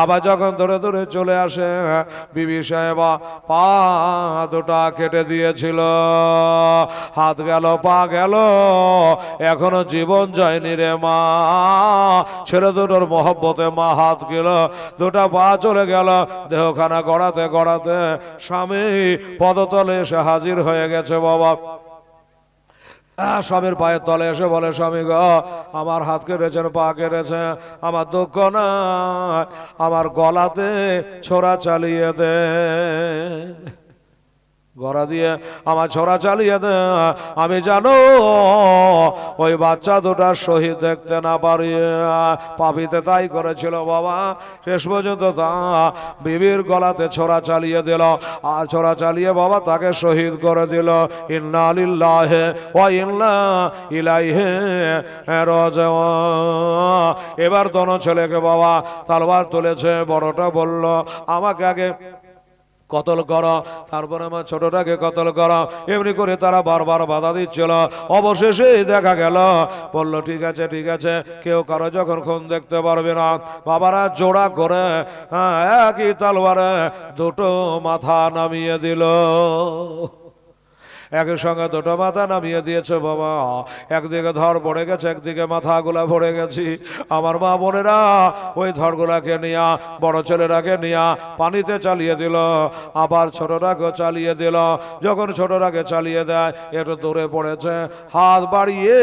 আবার যখন ধরে ধরে চলে আসে, বিবি সাহেবা পা দুটা কেটে দিয়েছিল। হাত গেল, পা গেল, এখনও জীবন যায়নি রে মা। ছেলে দুটোর মহব্বতে মা হাত গেল, দুটা পা চলে গেল, দেহখানা গড়াতে গড়াতে স্বামী পদতলে এসে হাজির হয়ে গেছে বাবা। স্বামীর পায়ের তলে এসে বলে, স্বামী গ, আমার হাত কেটেছেন, পা কেড়েছে আমার দুঃখ না আমার গলাতে ছোড়া চালিয়ে দে। গড়া দিয়ে আমার ছোড়া চালিয়ে দে। আমি জানো, ওই বাচ্চা দুটা শহীদ দেখতে না পারি পাপিতে তাই করেছিল বাবা। শেষ পর্যন্ত তা বিবির গলাতে ছোড়া চালিয়ে দিল। আর ছোড়া চালিয়ে বাবা তাকে শহীদ করে দিল। ইন্না লিল্লাহে ও ইন্না ইলাইহে রাজিউন। এবার দোনো ছেলেকে বাবা তালবার তুলেছে, বড়টা বলল, আমাকে আগে কতল করো। তারপরে আমার ছোটটাকে কতল করো। এমনি করে তারা বারবার বাধা দিচ্ছিল। অবশেষে দেখা গেল, বলল, ঠিক আছে ঠিক আছে। কেউ কারও যখন খুন দেখতে পারবে না। বাবারা জোড়া করে হ্যাঁ একই তালবারে দুটো মাথা নামিয়ে দিল। একই সঙ্গে দুটো মাথা নামিয়ে দিয়েছে বাবা। একদিকে ধর পড়ে গেছে, একদিকে মাথাগুলা পড়ে গেছি। আমার মা বোনেরা, ওই ধরগুলাকে নিয়া, বড় ছেলেরাকে নিয়া পানিতে চালিয়ে দিল, আবার ছোটটাকে চালিয়ে দিল। যখন ছোটটাকে চালিয়ে দেয়, একটু দূরে পড়েছে, হাত বাড়িয়ে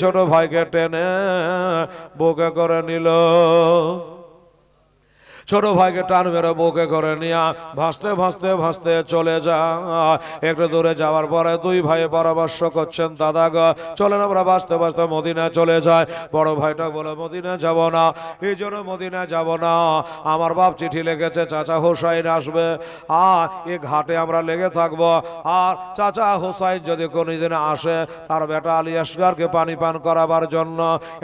ছোট ভাইকে টেনে, বুকে করে নিল। ছোট ভাইকে টান মেরে বুকে করে নিয়া ভাসতে ভাসতে ভাসতে চলে যা। একটু দূরে যাওয়ার পরে দুই ভাই পরামর্শ করছেন, দাদা গো, চলেন আমরা ভাসতে ভাসতে মদিনা চলে যায় বড় ভাইটা বলে মদিনা যাব না। এই জন্য মদিনা যাব না। আমার বাপ চিঠি লিখেছে, চাচা হোসাইন আসবে। আর এ ঘাটে আমরা লেগে থাকব। আর চাচা হোসাইন যদি কোনোদিন আসে, তার বেটা আলী আসগারকে পানি পান করাবার জন্য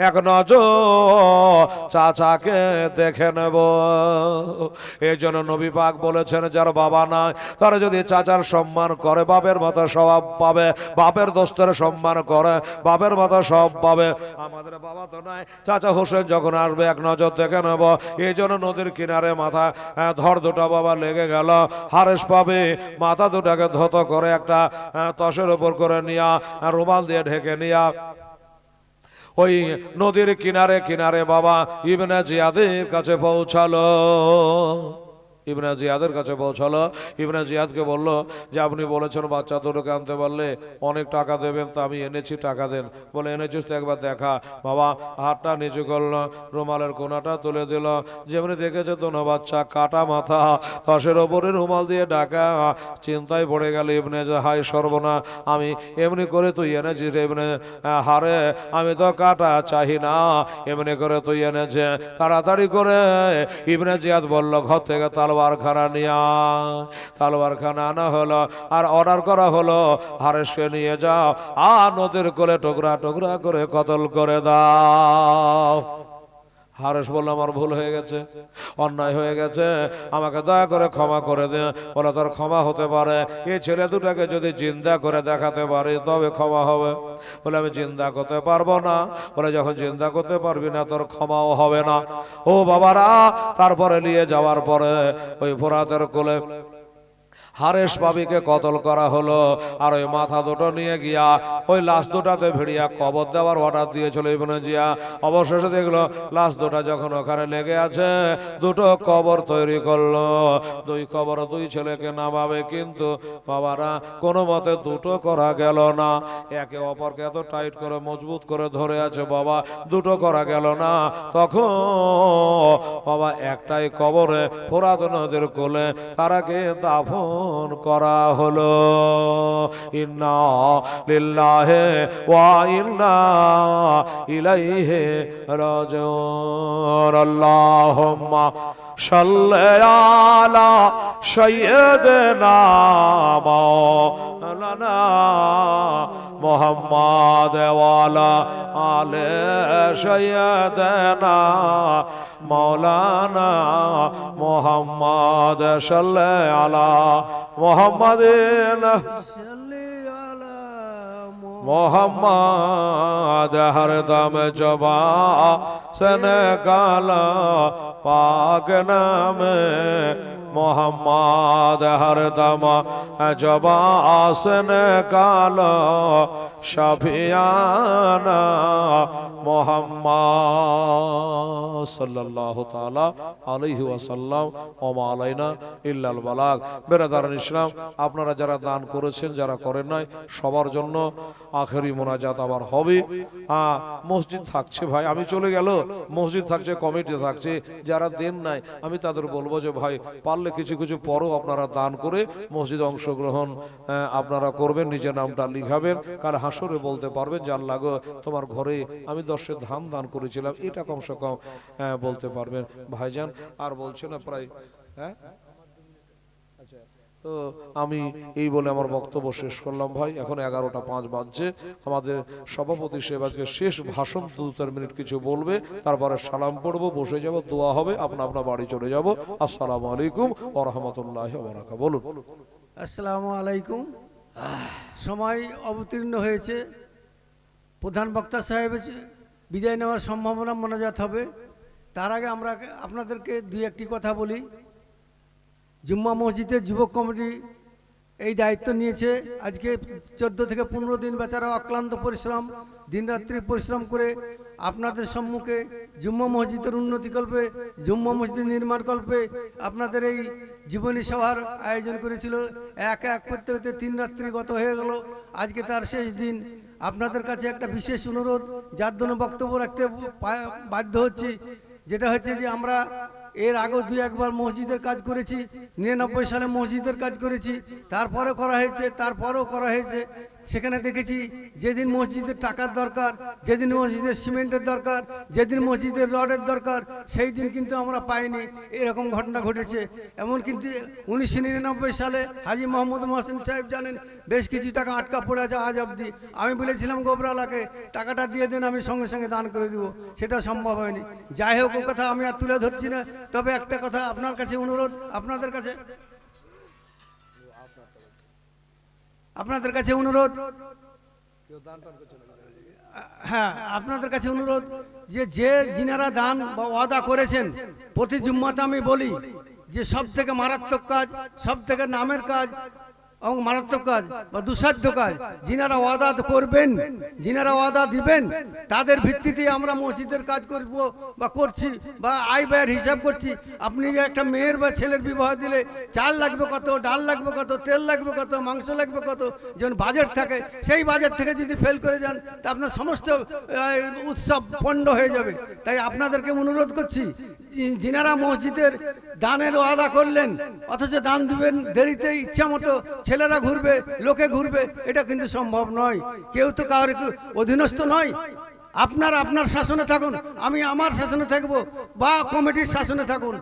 এক নজর চাচাকে দেখে নেব। এই জন্য নবী পাক বলেছেন, যার বাবা নাই, তারা যদি চাচার সম্মান করে, বাপের মতো স্বভাব পাবে, বাপের দোস্তের সম্মান করে, বাপের মতো সব পাবে। আমাদের বাবা তো নাই। চাচা হোসেন যখন আসবে, এক নজর দেখে নেব। এই জন্য নদীর কিনারে মাথা ধর দুটা বাবা লেগে গেল। হারেস পাবে, মাথা দুটাকে ধত করে একটা তসের উপর করে নিয়া, রুমাল দিয়ে ঢেকে নিয়া। ওই নদীর কিনারে কিনারে বাবা ইবনে জিয়াদের কাছে পৌঁছালো। ইবনে জিয়াদের কাছে পৌঁছালো। ইবনে জিয়াদকে বলল যে আপনি বলেছেন বাচ্চা দুটোকে আনতে পারলে অনেক টাকা দেবেন তা আমি এনেছি টাকা দেন। বলে এনেছিস তো একবার দেখা। বাবা হাতটা নিচু করল রুমালের কোনাটা তুলে দিল। যেমনি দেখেছে দোনো বাচ্চা কাটা মাথা তসের ওপরে রুমাল দিয়ে ডাকা চিন্তায় পড়ে গেল ইবনে যে হাই সর্বনা আমি এমনি করে তুই এনেছিস আহ, হারে আমি তো কাটা চাহি না এমনি করে তুই এনেছে। তাড়াতাড়ি করে ইবনে জিয়াদ বলল ঘর থেকে তালবার খানা নিয়া তালোয়ারখানা আনা হলো, আর অর্ডার করা হলো, হারেসকে নিয়ে যাও, আর নদীর কোলে টুকরা টুকরা করে কতল করে দাও। হারেস বলল, আমার ভুল হয়ে গেছে, অন্যায় হয়ে গেছে। আমাকে দয়া করে ক্ষমা করে দে। বলে, তোর ক্ষমা হতে পারে। এই ছেলে দুটাকে যদি জিন্দা করে দেখাতে পারি, তবে ক্ষমা হবে। বলে, আমি চিন্তা করতে পারব না। বলে, যখন চিন্তা করতে পারবি না, তোর ক্ষমাও হবে না। ও বাবারা, তারপরে নিয়ে যাওয়ার পরে ওই ফোরাতের কোলে হারেস পাবিকে কতল করা হলো? আর ওই মাথা দুটো নিয়ে গিয়া ওই লাশ দুটাতে ভিড়িয়া কবর দেওয়ার অর্ডার দিয়েছিল ইবনে জিয়া। অবশেষে দেখল, লাশ দুটা যখন ওখানে লেগে আছে, দুটো কবর তৈরি করল। দুই কবর দুই ছেলেকে নামাবে কিন্তু বাবারা, কোনো মতে দুটো করা গেল না। একে অপরকে এত টাইট করে, মজবুত করে ধরে আছে বাবা, দুটো করা গেল না। তখন বাবা একটাই কবরে ফোরাত নদীর কোলে তারা তারাকে দাফন করা হলো। ইন্না লিল্লাহে ওয়া ইন্না ইলাইহি রাজিউন। আল্লাহুম্মা সাল্লি আলা সাইয়্যিদিনা মাওলানা আলে সাইয়্যিদিনা مولانا محمد صلی علی محمد محمد ہر دم جبا سن کالا پاک نام محمد ہر دم جبا سن শাফিয়ানা মোহাম্মদ সাল্লাল্লাহু তাআলা আলাইহি ওয়াসাল্লাম ওমা আলাইনা ইল্লাল বালাগ। বেরাদারান ইসলাম, আপনারা যারা দান করেছেন, যারা করেন নাই, সবার জন্য আখেরি মোনাজাত আবার হবে। হ্যাঁ মসজিদ থাকছে ভাই, আমি চলে গেল। মসজিদ থাকছে, কমিটি থাকছে, যারা দেন নাই, আমি তাদের বলব যে ভাই, পারলে কিছু কিছু পরও আপনারা দান করে মসজিদ অংশগ্রহণ আপনারা করবেন, নিজের নামটা লিখাবেন, কারণ হাসরে বলতে পারবেন যে আল্লাহ তোমার ঘরে আমি দশের ধান দান করেছিলাম। এটা কমসে কম বলতে পারবেন। ভাইজান আর বলছে না প্রায় হ্যাঁ? আচ্ছা, তো আমি এই বলে আমার বক্তব্য শেষ করলাম। ভাই এখন এগারোটা পাঁচ বাজছে। আমাদের সভাপতি সাহেব আজকে শেষ ভাষণ দু চার মিনিট কিছু বলবে তারপরে সালাম পড়ব বসে যাব দোয়া হবে আপনা আপনা বাড়ি চলে যাব। আসসালামু আলাইকুম ওয়া রাহমাতুল্লাহি ওয়া বলুন। আসসালামু আলাইকুম। সময় অবতীর্ণ হয়েছে। প্রধান বক্তা সাহেব বিদায় নেওয়ার সম্ভাবনা মোনাজাত হবে। তার আগে আমরা আপনাদেরকে দুই একটি কথা বলি। জুম্মা মসজিদের যুবক কমিটি এই দায়িত্ব নিয়েছে আজকে চোদ্দ থেকে পনেরো দিন বেচারা অক্লান্ত পরিশ্রম, দিনরাত্রি পরিশ্রম করে আপনাদের সম্মুখে জুম্মা মসজিদের উন্নতিকল্পে জুম্মা মসজিদ নির্মাণ কল্পে আপনাদের এই জীবনী সভার আয়োজন করেছিল। এক এক করতে করতে তিন রাত্রি গত হয়ে গেল। আজকে তার শেষ দিন। আপনাদের কাছে একটা বিশেষ অনুরোধ, যার জন্য বক্তব্য রাখতে বাধ্য হচ্ছি। যেটা হচ্ছে যে আমরা এর আগে দুই একবার মসজিদের কাজ করেছি, নিরানব্বই সালে মসজিদের কাজ করেছি, তারপরেও করা হয়েছে, তারপরেও করা হয়েছে। সেখানে দেখেছি যেদিন মসজিদের টাকার দরকার, যেদিন মসজিদের সিমেন্টের দরকার, যেদিন মসজিদের রডের দরকার, সেই দিন কিন্তু আমরা পাইনি। এরকম ঘটনা ঘটেছে। এমন কিন্তু উনিশশো নিরানব্বই সালে হাজি মোহাম্মদ মহসিন সাহেব জানেন, বেশ কিছু টাকা আটকা পড়ে আছে আজ অবধি। আমি বলেছিলাম, গোবরালাকে, টাকাটা দিয়ে দেন, আমি সঙ্গে সঙ্গে দান করে দিব। সেটা সম্ভব হয়নি। যাই হোক, ও কথা আমি আর তুলে ধরছি না। তবে একটা কথা আপনার কাছে অনুরোধ, আপনাদের কাছে। আপনাদের কাছে অনুরোধ? হ্যাঁ আপনাদের কাছে অনুরোধ যে যে যিনারা দান বা ওয়াদা করেছেন, প্রতি জুম্মাতে আমি বলি যে সব থেকে মারাত্মক কাজ সব থেকে নামের কাজ এবং মারাত্মক কাজ বা দুঃসাধ্য কাজ। যিনারা ওয়াদা করবেন, যিনারা ওয়াদা দিবেন, তাদের ভিত্তিতে আমরা মসজিদের কাজ করব বা করছি বা আয় ব্যয়ের হিসাব করছি। আপনি যে একটা মেয়ের বা ছেলের বিবাহ দিলে চাল লাগবে কত, ডাল লাগবে কত, তেল লাগবে কত, মাংস লাগবে কত যেমন বাজেট থাকে, সেই বাজেট থেকে যদি ফেল করে যান, তা আপনার সমস্ত উৎসব পণ্ড হয়ে যাবে। তাই আপনাদেরকে অনুরোধ করছি যিনারা মসজিদের দানের ওয়াদা করলেন, অথচ দান দিবেন দেরিতে, ইচ্ছা মতো ছেলেরা ঘুরবে, লোকে ঘুরবে, এটা কিন্তু সম্ভব নয়। কেউ তো কারোর অধীনস্থ নয়। আপনার আপনার শাসনে থাকুন, আমি আমার শাসনে থাকব, বা কমিটির শাসনে থাকুন।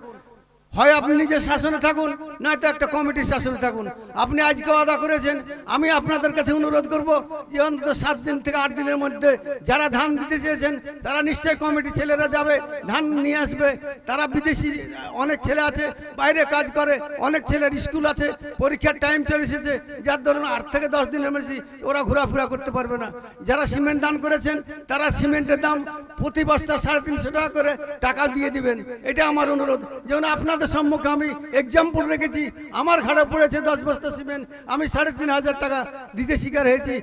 হয় আপনি নিজের শাসনে থাকুন, নয়তো একটা কমিটির শাসনে থাকুন। আপনি আজকে আদা করেছেন, আমি আপনাদের কাছে অনুরোধ করব যে অন্তত সাত দিন থেকে আট দিনের মধ্যে যারা ধান দিতে চেয়েছেন, তারা নিশ্চয়ই কমিটি ছেলেরা যাবে, ধান নিয়ে আসবে। তারা বিদেশি, অনেক ছেলে আছে, বাইরে কাজ করে, অনেক ছেলের স্কুল আছে, পরীক্ষার টাইম চলে এসেছে, যার ধরুন আট থেকে দশ দিনের বেশি ওরা ঘোরাফেরা করতে পারবে না। যারা সিমেন্ট দান করেছেন, তারা সিমেন্টের দাম প্রতি বস্তা সাড়ে তিনশো টাকা করে টাকা দিয়ে দিবেন। এটা আমার অনুরোধ। যেমন আপনাদের সম্মুখে আমি এক্সাম্পল রেখেছি। আমার ঘাড়ে পড়েছে দশ বস্তা সিমেন্ট আমি সাড়ে তিন হাজার টাকা দিতে শিকার হয়েছি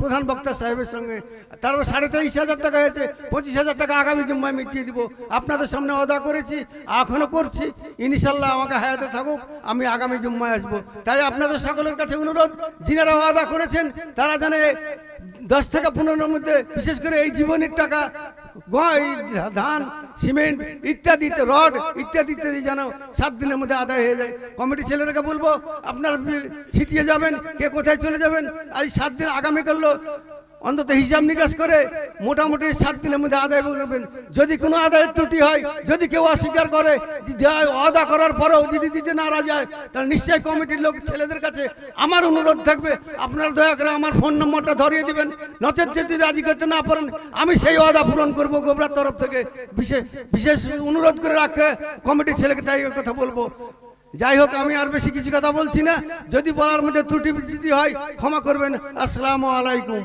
প্রধান বক্তা সাহেবের সঙ্গে। তারপর সাড়ে তেইশ হাজার টাকা হয়েছে। পঁচিশ হাজার টাকা আগামী জুম্মায় মিটিয়ে দিব। আপনাদের সামনে অদা করেছি এখনও করছি। ইনশাল্লাহ আমাকে হায়াতে থাকুক, আমি আগামী জুম্মায় আসব। তাই আপনাদের সকলের কাছে অনুরোধ, যিনারা অদা করেছেন, তারা জানে দশ থেকে পনেরোর মধ্যে, বিশেষ করে এই জীবনের টাকা ধান, সিমেন্ট ইত্যাদিতে, রড ইত্যাদি ইত্যাদি যেন সাত দিনের মধ্যে আদায় হয়ে যায়। কমিটি ছেলেরাকে বলব, আপনারা ছিটিয়ে যাবেন, কে কোথায় চলে যাবেন আজ সাত দিন আগামী করল অন্তত হিসাব নিকাশ করে মোটামুটি সাত দিনের মধ্যে আদায় করবেন যদি কোনো আদায়ের ত্রুটি হয়, যদি কেউ অস্বীকার করে ওয়াদা করার পরেও যদি দিতে নারাজ হয়, তাহলে নিশ্চয়ই কমিটির লোক ছেলেদের কাছে আমার অনুরোধ থাকবে। আপনারা দয়া করে আমার ফোন নম্বরটা ধরিয়ে দিবেন। নচেত যদি রাজি করতে না পারেন, আমি সেই অদা পূরণ করব গোবরার তরফ থেকে। বিশেষ বিশেষ অনুরোধ করে রাখে কমিটির ছেলেকে তাই কথা বলব। যাই হোক, আমি আর বেশি কিছু কথা বলছি না। যদি বলার মধ্যে ত্রুটি বিচ্যুতি হয়, ক্ষমা করবেন। আসসালামু আলাইকুম।